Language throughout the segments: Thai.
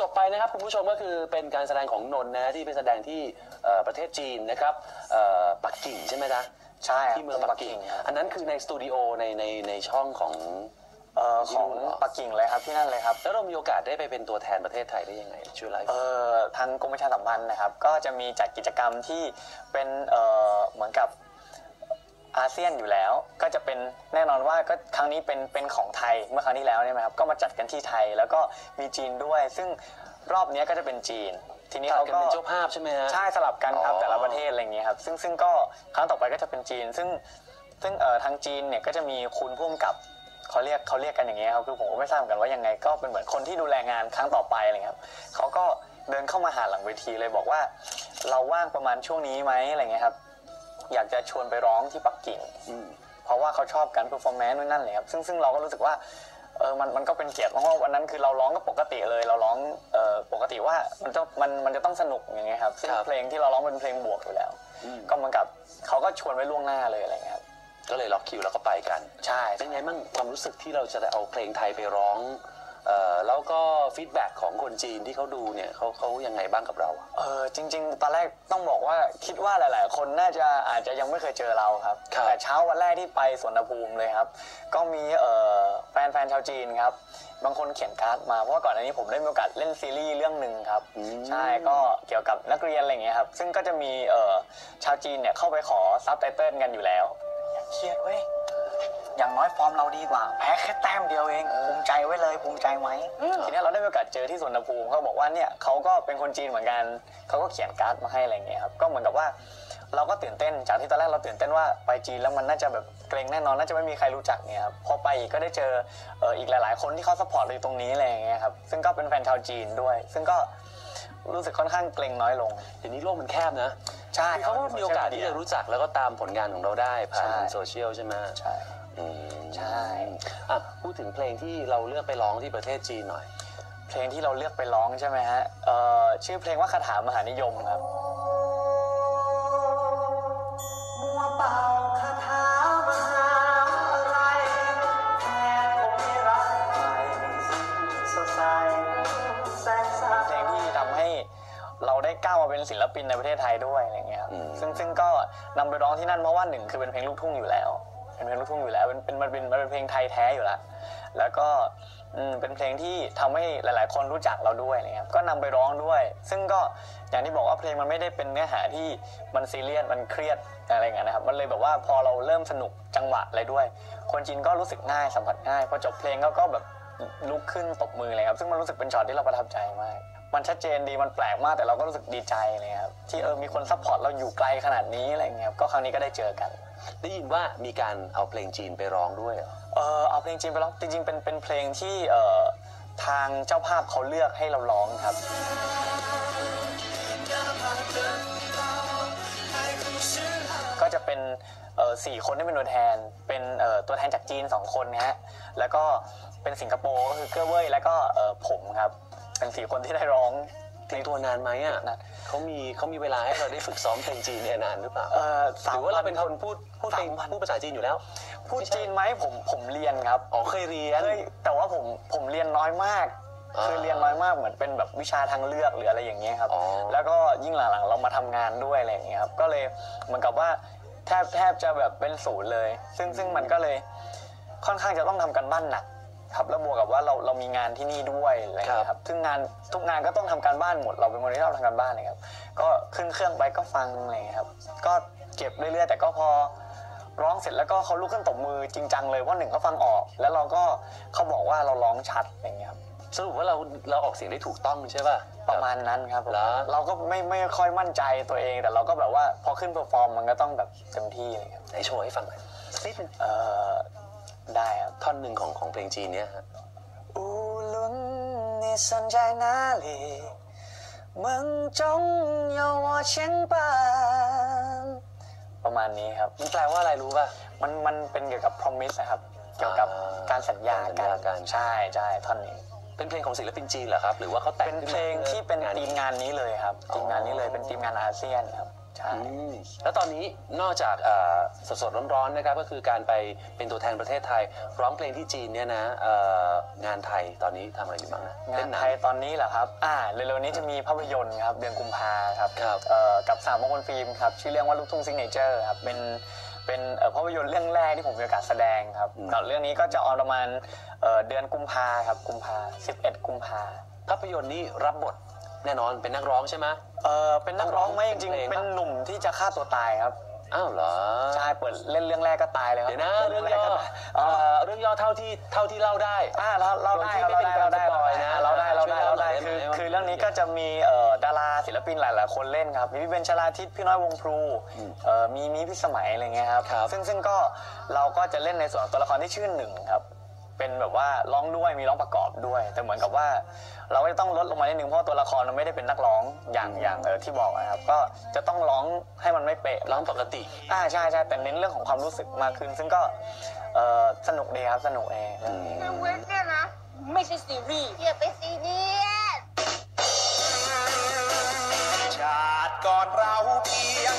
จบไปนะครับคุณผู้ชมก็คือเป็นการแสดงของนนท์นะที่ไปแสดงที่เอ่อประเทศจีนนะครับเอ่อปักกิ่งใช่ไหมจ๊ะใช่ครับที่เมืองปักกิ่งครับ อันนั้นคือในสตูดิโอในในในช่องของ เอ่อที่ของนู่นเหรอปักกิ่งเลยครับที่นั่นเลยครับแล้วเรามีโอกาสได้ไปเป็นตัวแทนประเทศไทยได้ยังไงช่วยเล่าให้เอ่ฟังอทางกรมประชาสัมพันธ์นะครับ ก็จะมีจัดกิจกรรมที่เป็นเอ่อเหมือนกับ อาเซียนอยู่แล้ว ก็จะเป็นแน่นอนว่าก็ครั้งนี้เป็นเป็นของไทยเมื่อครั้งที่แล้วเนี่ยนะครับก็มาจัดกันที่ไทยแล้วก็มีจีนด้วย ซึ่งรอบเนี้ยก็จะเป็นจีน ทีนี้ผลัดเขากันก็เป็นเจ้าภาพใช่ไหมฮะใช่สลับกันครับอ๋อแต่ละประเทศอะไรอย่างเงี้ยครับซึ่งซึ่งก็ครั้งต่อไปก็จะเป็นจีน ซึ่งซึ่งเอ่อทางจีนเนี่ยก็จะมีคุณพ่วงกับเขาเรียกเขาเรียกกันอย่างเงี้ยครับคือผมก็ไม่ทราบเหมือนกันว่ายังไงก็เป็นเหมือนคนที่ดูแลงานครั้งต่อไปอะไรเงี้ยครับเขาก็เดินเข้ามาหาหลังเวทีเลยบอกว่า เราว่างประมาณช่วงนี้ไหมอะไรเงี้ยครับ อยากจะชวนไปร้องที่ปักกิ่งอืมเพราะว่าเขาชอบการเพอร์ฟอร์แมนซ์นู่นนั่นเลยครับซึ่งซึ่งเราก็รู้สึกว่าเออมันมันก็เป็นเกียรติเพราะว่าวันนั้นคือเราร้องก็ปกติเลย เราร้องเออปกติว่ามันจะมันมันจะต้องสนุกอย่างเงี้ยครับซึ่งครับเพลงที่เราร้องเป็นเพลงบวกอยู่แล้วอืมก็เหมือนกับเขาก็ชวนไว้ล่วงหน้าเลยอะไรเงี้ยครับก็เลยล็อกคิวแล้วก็ไปกัน ใช่เป็นไงบ้างความรู้สึกที่เราจะได้เอาเพลงไทยไปร้อง เอ่อแล้วก็ฟีดแบ็กของคนจีนที่เขาดูเนี่ยเขาเขายังไงบ้างกับเราอะ เออจริง ๆ ตอนแรกต้องบอกว่าคิดว่าหลาย ๆ คนน่าจะอาจจะยังไม่เคยเจอเราครับ ครับ แต่เช้าวันแรกที่ไปสวนภูมิเลยครับ ก็มีเอ่อแฟนแฟนชาวจีนครับ บางคนเขียนการ์ดมาเพราะว่าก่อนอันนี้ผมได้มีโอกาสเล่นซีรีส์เรื่องหนึ่งครับอืมใช่ก็เกี่ยวกับนักเรียนอะไรอย่างเงี้ยครับ ซึ่งก็จะมีเอ่อชาวจีนเนี่ยเข้าไปขอซับไตเติลกันอยู่แล้ว อย่าเครียดเว้ย อย่างน้อยฟอร์มเราดีกว่า แพ้แค่แต้มเดียวเองภูมิใจไว้เลยภูมิใจไหมทีเนี้ยเราได้มีโอกาสเจอที่สวนภูมิเขาบอกว่าเนี่ยเขาก็เป็นคนจีนเหมือนกันเขาก็เขียนการ์ดมาให้อะไรอย่างเงี้ยครับก็เหมือนกับว่าเราก็ตื่นเต้นจากที่ตอนแรกเราตื่นเต้นว่าไปจีนแล้วมันน่าจะแบบเกรงแน่นอนน่าจะไม่มีใครรู้จักเนี่ยครับพอไปอีกก็ได้เจอเอ่ออีกหลาย ๆ คนที่เขาสปอร์ตเราอยู่ตรงนี้อะไรอย่างเงี้ยครับซึ่งก็เป็นแฟนชาวจีนด้วย ซึ่งก็รู้สึกค่อนข้างเกรงน้อยลงเดี๋ยวนี้โลกมันแคบนะใช่คือเขาก็มีโอกาสที่จะรู้จักแล้วก็ตามผลงานของเราได้ผ่านใช่ทางโซเชียลใช่ไหมใช่อืม ใช่อะพูดถึงเพลงที่เราเลือกไปร้องที่ประเทศจีนหน่อย เพลงที่เราเลือกไปร้องใช่ไหมฮะเอ่อชื่อเพลงว่าคาถามหานิยมครับ มัวเป่าคาถามหาอะไรแค่คงไม่รักใครสดใสแสงสาเพลงที่ทำให้เราได้ก้าวมาเป็นศิลปินในประเทศไทยด้วยอะไรเงี้ยครับอืม ซึ่งซึ่งก็นำไปร้องที่นั่นเพราะว่าหนึ่งคือเป็นเพลงลูกทุ่งอยู่แล้ว เป็นเพลงลูกทุ่งอยู่แล้วเป็นเป็นมันเป็นมันเป็นเพลงไทยแท้อยู่แล้วแล้วก็อืมเป็นเพลงที่ทำให้หลาย ๆ คนรู้จักเราด้วยอะครับก็นำไปร้องด้วย ซึ่งก็อย่างที่บอกว่าเพลงมันไม่ได้เป็นเนื้อหาที่มันซีเรียสมันเครียดอะไรเงี้ยนะครับ มันเลยแบบว่าพอเราเริ่มสนุกจังหวะอะไรด้วย คนจีนก็รู้สึกง่ายสัมผัสง่ายพอจบเพลงเขาก็แบบลุกขึ้นตบมือเลยครับซึ่งมันรู้สึกเป็นช็อตที่เราประทับใจมาก มันชัดเจนดีมันแปลกมากแต่เราก็รู้สึกดีใจเลยครับที่เออมีคนซัพพอร์ตเราอยู่ไกลขนาดนี้อะไรเงี้ยก็ครั้งนี้ก็ได้เจอกัน ได้ยินว่ามีการเอาเพลงจีนไปร้องด้วยเหรอ เออเอาเพลงจีนไปร้องจริงๆเป็นเป็นเพลงที่เอ่อทางเจ้าภาพเขาเลือกให้เราร้องครับ ก็จะเป็นเอ่อสี่คนที่เป็นตัวแทน เป็นเอ่อตัวแทนจากจีนสองคนนะฮะแล้วก็เป็นสิงคโปร์ก็คือเกื้อเว่ยแล้วก็เอ่อผมครับเป็นสี่คนที่ได้ร้อง เตรียมตัวนานไหมอะนานเขามีเขามีเวลาให้เราได้ฝึกซ้อมเพลงจีนเนี่ยนานหรือเปล่าเอ่อหสามรือว่าเราวัเป็นคนพูดพูดเพลงสามวันพูดภาษาจีนอยู่แล้ว พูดจีนไหมผมผมเรียนครับอ๋อเคยเรียนเคยแต่ว่าผมผมเรียนน้อยมากอ่าคือเรียนน้อยมากเหมือนเป็นแบบวิชาทางเลือกหรืออะไรอย่างเงี้ยครับอ๋อแล้วก็ยิ่งหลังๆเรามาทำงานด้วยอะไรอย่างเงี้ยครับ ก็เลยเหมือนกับว่าแทบแทบจะแบบเป็นศูนย์เลย ซึ่งซึ่งมันก็เลยค่อนข้างจะต้องทำกันบ้านหนัก ครับแล้วบวกกับว่าเราเรามีงานที่นี่ด้วยอะไรอย่างเงี้ยครับซึ่งงานทุกงานก็ต้องทำการบ้านหมด เราเป็นคนที่ชอบทำการบ้านเลยครับ ก็ขึ้นเครื่องไปก็ฟังอะไรอย่างเงี้ยครับ ก็เก็บเรื่อยๆ แต่ก็พอร้องเสร็จแล้วก็เขาลุกขึ้นตบมือจริงจังเลยว่าหนึ่งเขาฟังออก แล้วเราก็เขาบอกว่าเราร้องชัดอย่างเงี้ยครับสรุปว่าเราเราออกเสียงได้ถูกต้องใช่ป่ะประมาณนั้นครับผมเหรอเราก็ไม่ไม่ค่อยมั่นใจตัวเอง แต่เราก็แบบว่าพอขึ้นเพอร์ฟอร์มมันก็ต้องแบบเต็มที่เลยครับไหนโชว์ให้ฟังหน่อยสักนิดนึงเอ่อ ได้ครับท่อนหนึ่งของของเพลงจีนเนี้ยอูลุนนี่สนใจนาลีเมืองจงยาวเชียงปานประมาณนี้ครับ มันแปลว่าอะไรรู้ป่ะ มันมันเป็นเกี่ยวกับพรอมมิสนะครับ เกี่ยวกับการสัญญาการใช่ใช่ท่อนนี้เป็นเพลงของศิลปินจีนเหรอครับ หรือว่าเขาแต่งเป็นเพลงที่เป็นทีมงานนี้เลยครับทีมงานนี้เลยเป็นทีมงานอาเซียนครับ ใช่อืมแล้วตอนนี้นอกจากเอ่อสดๆร้อนๆนะครับก็คือการไปเป็นตัวแทนประเทศไทย ร้องเพลงที่จีนเนี่ยนะเอ่องานไทยตอนนี้ทำอะไรอยู่บ้างนะงาเล่นนหนัไทงยตอนนี้เหรอครับอ่าเร็วๆนี้จะมีภาพยนตร์ครับเดือนกุมภาครับครับเอ่อกับสามมงคลฟิล์มครับชื่อเรื่องว่าลูกทุ่งซิงเนเจอร์ครับเป็นเป็นเอ่อภาพยนตร์เรื่องแรกที่ผมมีโอกาสแสดงครับอืมกับเรื่องนี้ก็จะออนประมาณเอ่อเดือนกุมภาครับกุมภา11 กุมภาภาพยนตร์นี่รับบท แน่นอนเป็นนักร้องใช่ไหม เออเป็นนักร้องไหมจริงเป็นเพลงๆ เป็นหนุ่มที่จะฆ่าตัวตายครับ อ้าวเหรอ ใช่เปิดเล่นเรื่องแรกก็ตายเลยครับเดี๋ยวนะเรื่องแรย่กอก็ตายเอ่อเรื่องย่อเท่าที่เท่าที่เล่าได้ อ่าเราเราได้โดยที่เราไม่ได้เป็นเราได้การสปอยนะเราได้เราได้ช่วยเราเล่าหน่ได้อยได้คือไหมว่าคือเรื่องนี้ก็จะมีเอ่อดาราศิลปินหลายๆคนเล่นครับ มีพี่เบนชลาทิศพี่น้อยวงพลูเอ่อมีมีพี่สมัยอะไรเงี้ยครับครับซึ่งซึ่งก็เราก็จะเล่นในส่วนของตัวละครที่ชื่อหนึ่งครับ เป็นแบบว่าร้องด้วยมีร้องประกอบด้วย แต่เหมือนกับว่า เราก็จะต้องลดลงมานิดนึงเพราะตัวละครมันไม่ได้เป็นนักร้องอย่างอย่างเออที่บอกนะครับก็จะต้องร้องให้มันไม่เป๊ะร้องปกติอ่าใช่ใช่แต่เน้นเรื่องของความรู้สึกมากขึ้น ซึ่งก็เอ่อสนุกดีครับสนุกเองในเว็บเนี่ยนะไม่ใช่ซีรีส์อย่าไปซีเรียสชาติก่อนเราเพียง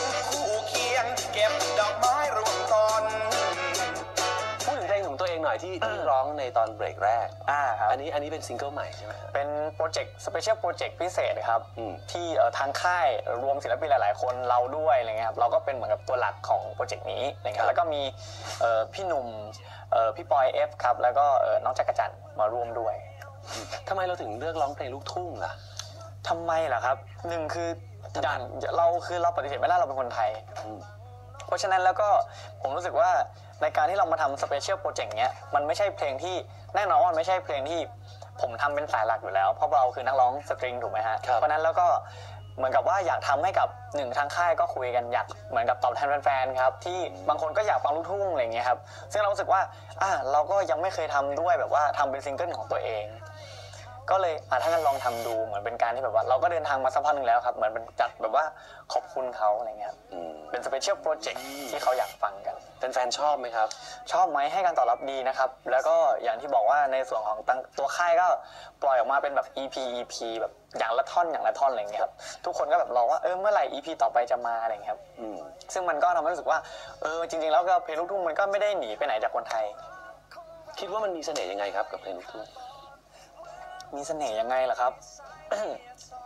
ที่ที่ร้องในตอนเบรกแรก อ่าครับอันนี้อันนี้เป็นซิงเกิลใหม่ใช่ไหมเป็นโปรเจกต์สเปเชียลโปรเจกต์พิเศษครับ อืม ที่เอ่อทางค่ายรวมศิลปินหลาย ๆ คนเราด้วยอะไรเงี้ยครับเราก็เป็นเหมือนกับตัวหลักของโปรเจกต์นี้อะไรเงี้ยแล้วก็มีเอ่อพี่หนุ่มเอ่อพี่ปอยเอฟครับแล้วก็เอ่อน้องจักรจันทร์มาร่วมด้วย ทำไมเราถึงเลือกร้องเพลงลูกทุ่งล่ะ ทำไมล่ะครับหนึ่งคืออย่างเราคือเราปฏิเสธไม่ได้เราเป็นคนไทย อืม เพราะฉะนั้นแล้วก็ผมรู้สึกว่าในการที่เรามาทำสเปเชียลโปรเจกต์เนี้ยมันไม่ใช่เพลงที่แน่นอนว่ามันไม่ใช่เพลงที่ผมทำเป็นสายหลักอยู่แล้ว เพราะเราคือนักร้องสตริงถูกไหมฮะ ครับเพราะฉะนั้นแล้วก็เหมือนกับว่าอยากทำให้กับหนึ่งทางค่ายก็คุยกันอยากเหมือนกับตอบแทนแฟนๆครับที่บางคนก็อยากฟังลูกทุ่งอะไรอย่างเงี้ยครับซึ่งเรารู้สึกว่าอะเราก็ยังไม่เคยทำด้วยแบบว่าทำเป็นซิงเกิลของตัวเอง ก็เลยอะถ้างั้นลองทำดูเหมือนเป็นการที่แบบว่า เราก็เดินทางมาสักพักหนึ่งแล้วครับ เหมือนเป็นจัดแบบว่าขอบคุณเขาอะไรเงี้ยครับอืมเป็นสเปเชียลโปรเจกต์ที่เขาอยากฟังกันแฟนๆชอบไหมครับ ชอบไหมให้การตอบรับดีนะครับ แล้วก็อย่างที่บอกว่าในส่วนของตั้งตัวค่ายก็ปล่อยออกมาเป็นแบบ EP EP แบบอย่างละท่อนอย่างละท่อนอะไรเงี้ยครับทุกคนก็แบบรอว่าเออเมื่อไหร่ EP ต่อไปจะมาอะไรเงี้ยครับอืมซึ่งมันก็ทำให้รู้สึกว่าเออจริง ๆ แล้วก็เพลงลูกทุ่งมันก็ไม่ได้หนีไปไหนจากคนไทย คิดว่ามันมีเสน่ห์ยังไงครับกับเพลงลูกทุ่ง มีเสน่ห์ยังไงล่ะครับ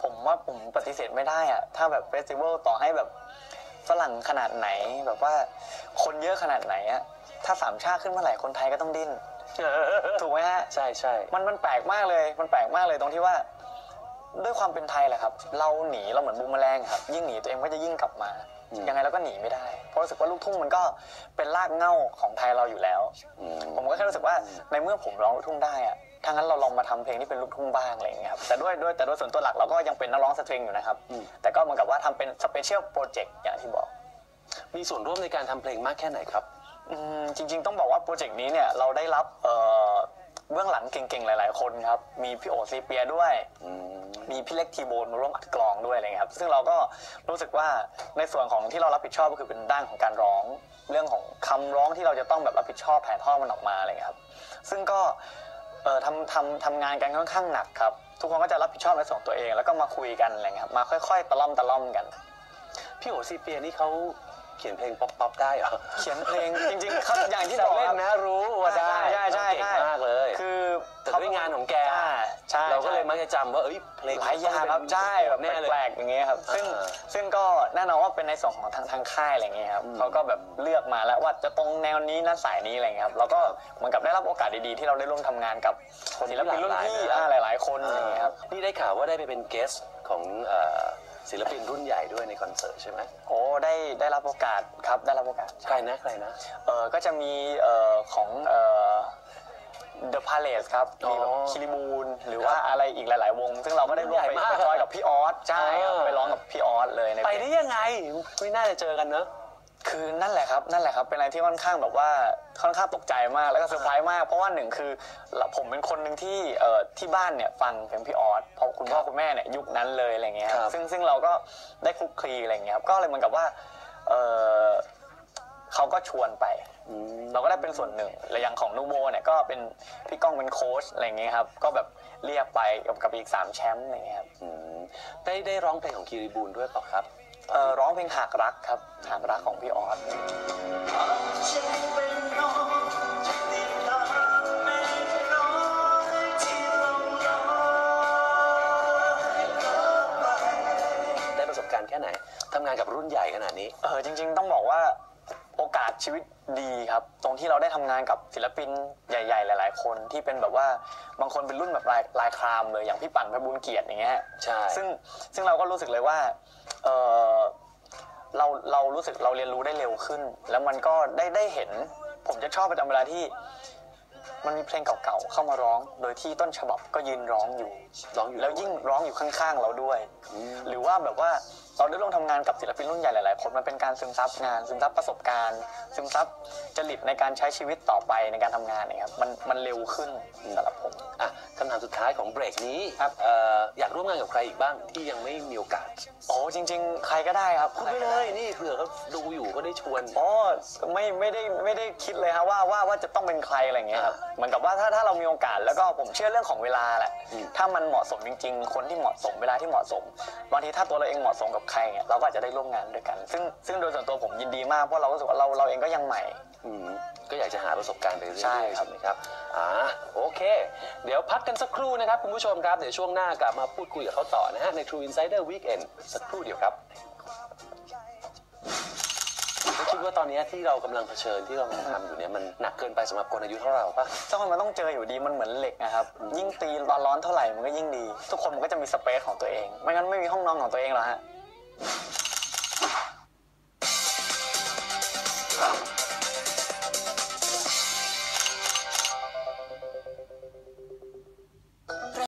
ผมว่าผมปฏิเสธไม่ได้อะถ้าแบบเฟสติวัลต่อให้แบบฝรั่งขนาดไหนแบบว่าคนเยอะขนาดไหนอะถ้าสามชาติขึ้นเมื่อไหร่คนไทยก็ต้องดิ้น ถูกไหมฮะ ใช่ใช่มันมันแปลกมากเลย มันแปลกมากเลยตรงที่ว่า ด้วยความเป็นไทยแหละครับ เราหนีเราเหมือนบูมแมลงครับ ยิ่งหนีตัวเองก็จะยิ่งกลับมา ยังไงเราก็หนีไม่ได้ เพราะรู้สึกว่าลูกทุ่งมันก็เป็นรากเหง้าของไทยเราอยู่แล้วอืมผมก็แค่รู้สึกว่าในเมื่อผมร้องลูกทุ่งได้อะ ถ้างั้นเราลองมาทำเพลงที่เป็นลูกทุ่งบ้างอะไรอย่างเงี้ยครับแต่ด้วยด้วยแต่ด้วยส่วนตัวหลักเราก็ยังเป็นนักร้องสตริงอยู่นะครับ แต่ก็เหมือนกับว่าทำเป็นสเปเชียลโปรเจกต์อย่างที่บอก มีส่วนร่วมในการทำเพลงมากแค่ไหนครับอืมจริง ๆ ต้องบอกว่าโปรเจกต์นี้เนี่ยเราได้รับเอ่อเบื้องหลังเก่งๆ หลาย ๆ คนครับ มีพี่โอซีเปียด้วยอืมมีพี่เล็กทีโบนมาร่วมอัดกลองด้วยอะไรเงี้ยครับ ซึ่งเราก็รู้สึกว่าในส่วนของที่เรารับผิดชอบก็คือเป็นด้านของการร้อง เรื่องของคำร้องที่เราจะต้องแบบรับผิดชอบถ่ายทอดมันออกมาอะไรเงี้ยครับ ซึ่งก็เอ่อ ทำทำทำงานกันค่อนข้างหนักครับ ทุกคนก็จะรับผิดชอบในส่วนของตัวเอง แล้วก็มาคุยกันอะไรเงี้ยครับมาค่อยๆ ตะล่อมตะล่อมกัน พี่โอซีเปียนี่เขาเขียนเพลงป๊อปป๊อปได้เหรอเขียนเพลงจริงๆเขาอย่างที่แซบวอกเล่คนรับนะรู้ว่าได้ใช่ใช่เก่งใช่มากเลย คือแต่ด้วยงานของแกอ่า ใช่เราก็เลยใช่มักจะจำว่าเอ้ยเพลงหลายอย่างครับใช่แบบแน่เลยแปลกๆอย่างเงี้ยครับซึ่งอ่าซึ่งก็แน่นอนว่าเป็นในส่วนของทางทางค่ายอะไรเงี้ยครับเขาก็แบบเลือกมาแล้วว่าจะตรงแนวนี้นะสายนี้อะไรเงี้ยครับแล้วก็เหมือนกับได้รับโอกาสดีๆที่เราได้ร่วมทำงานกับศิลปินรุ่นพี่อ่าหลาย ๆ คนอะไรเงี้ยครับนี่ได้ข่าวว่าได้ไปเป็นเกสของเอ่อศิลปินรุ่นใหญ่ด้วยในคอนเสิร์ตใช่ไหมโอ้ได้ได้รับโอกาสครับได้รับโอกาสใครนะใครนะเออก็จะมีเอ่อของเอ่อ The Palace ครับอ๋อมีแบบคิริบูลหรือว่าอะไรอีกหลาย ๆ วง ซึ่งเราก็ได้ร่วมไปใหญ่มากไปจอยกับพี่ออสใช่ครับเออไปร้องกับพี่ออสเลยในไปเพลงได้ยังไงไม่น่าจะเจอกันเนอะคือนั่นแหละครับนั่นแหละครับเป็นอะไรที่ค่อนข้างแบบว่าค่อนข้างตกใจมากแล้วก็เซอร์ไพรส์มาก เพราะว่าหนึ่งคือผมเป็นคนหนึ่งที่เอ่อที่บ้านเนี่ยฟังเพลงพี่ออสเพราะคุณพ่อคุณแม่เนี่ยยุคนั้นเลยอะไรเงี้ยครับซึ่งซึ่งเราก็ได้คลุกคลีอะไรเงี้ยครับก็เลยเหมือนกับว่าเออ เขาก็ชวนไปอืมเราก็ได้เป็นส่วนหนึ่งและอย่างของนูโบเนี่ยก็เป็นพี่ก้องเป็นโค้ชอะไรเงี้ยครับ ก็แบบเรียกไปกับกับอีกสามแชมป์อะไรเงี้ยครับอืมได้ได้ร้องเพลงของคีรีบูลด้วยเปล่าครับเอ่อร้องเพลงหากรักครับหากรักของพี่ออสฉันเป็นน้องจะติดตามไม่น้อยที่ลงลอยไปได้ประสบการณ์แค่ไหนทำงานกับรุ่นใหญ่ขนาดนี้ เออจริง ๆ ต้องบอกว่า โอกาสชีวิตดีครับ ตรงที่เราได้ทำงานกับศิลปินใหญ่ ๆ หลาย ๆ คนที่เป็นแบบว่าบางคนเป็นรุ่นแบบลายลายครามเลยอย่างพี่ปั่นพบุญเกียรติอย่างเงี้ยใช่ซึ่งซึ่งเราก็รู้สึกเลยว่าเออเราเรารู้สึกเราเรียนรู้ได้เร็วขึ้น แล้วมันก็ได้ได้เห็น ผมจะชอบประจำเวลาที่ มันมีเพลงเก่าๆเข้ามาร้อง โดยที่ต้นฉบับก็ยืนร้องอยู่ร้องอยู่แล้วยิ่งร้องอยู่ข้างๆเราด้วย หรือว่าแบบว่าเราได้ร่วมทำงานกับศิลปินรุ่นใหญ่หลายๆคนมันเป็นการซึมซับงาน ซึมซับประสบการณ์ ซึมซับจริตในการใช้ชีวิตต่อไปในการทำงานเนี่ยครับมันมันเร็วขึ้นสำหรับผมอะคำถามสุดท้ายของเบรกนี้ครับเอ่ออยากร่วมงานกับใครอีกบ้างที่ยังไม่มีโอกาสโอ้จริง ๆ ใครก็ได้ครับพูดไปเลยนี่เผื่อเขาดูอยู่ก็ได้ชวนอ๋อไม่ไม่ได้ไม่ได้คิดเลยครับว่าว่าว่าจะต้องเป็นใครอะไรอย่างเงี้ยครับเหมือนกับว่าถ้าถ้าเรามีโอกาสแล้วก็ผมเชื่อเรื่องของเวลาแหละอืมถ้ามันเหมาะสมจริง ๆ คนที่เหมาะสมเวลาที่เหมาะสมบางทีถ้าตัวเราเองเหมาะสมกับใครเนี่ยเราก็อาจจะได้ร่วมงานด้วยกัน ซึ่งซึ่งโดยส่วนตัวผมยินดีมากเพราะเรารู้สึกว่าเราเราเองก็ยังใหม่อืมก็อยากจะหาประสบการณ์ไปเรื่อยๆใช่ครับใช่ไหมครับอ่าโอเค เดี๋ยวพักกันสักครู่นะครับคุณผู้ชมครับเดี๋ยวช่วงหน้ากลับมาพูดคุยกับเขาต่อนะฮะใน True Insider Weekend สักครู่เดียวครับไม่คิด ว่าตอนนี้ที่เรากำลังเผชิญที่เรากำลังทำอยู่เนี่ยมันหนักเกินไปสำหรับคนอายุเท่าเราปะถ้าคนมันต้องเจออยู่ดีมันเหมือนเหล็กนะครับ ยิ่งตีร้อนร้อนเท่าไหร่มันก็ยิ่งดี ทุกคนมันก็จะมีสเปซของตัวเอง ไม่งั้นไม่มีห้องนอนของตัวเองหรอกฮะ